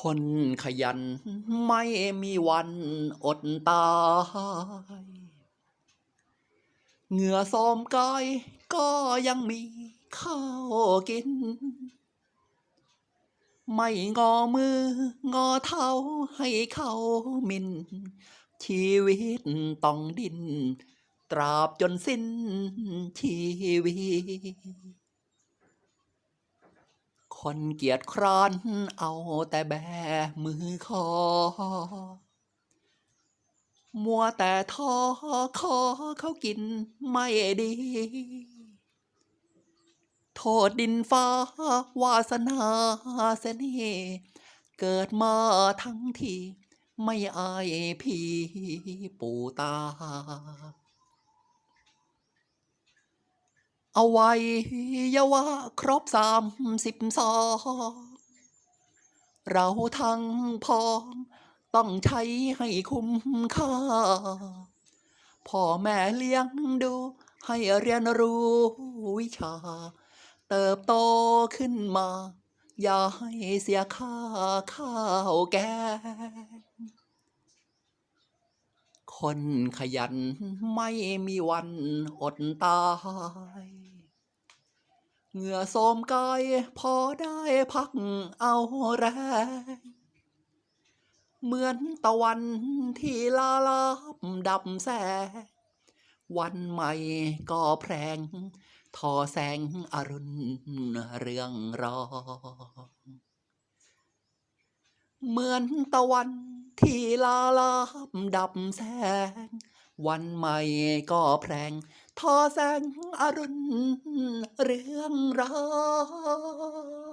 คนขยันไม่มีวันอดตาย เหงื่อซ้อมกายก็ยังมีข้าวกิน ไม่งอมืองอเท้าให้เขามิน ชีวิตต้องดิน ตราบจนสิ้นชีวิต คนเกียจคร้านเอาแต่แบมือคอ มัวแต่ท้อขอเขากินไม่ดี โทษดินฟ้าวาสนาเสน่ห์เกิดมาทั้งทีไม่อายพี่ปู่ตา เอาไว้เยาวะครบสามสิบสองเราทั้งพ้องต้องใช้ให้คุ้มค่า พ่อแม่เลี้ยงดู ให้เรียนรู้วิชา เติบโตขึ้นมา อย่าให้เสียค่าข้าวแกงคนขยันไม่มีวันอดตาย เหงื่อโสมกายพอได้พักเอาแรงเหมือนตะวันที่ลาลาบดับแสงวันใหม่ก็แพร่งทอแสงอรุณเรืองรองเหมือนตะวันที่ลาลาบดับแสง วันใหม่ก็แพร่ง ทอแสงอรุณเรื่องรอง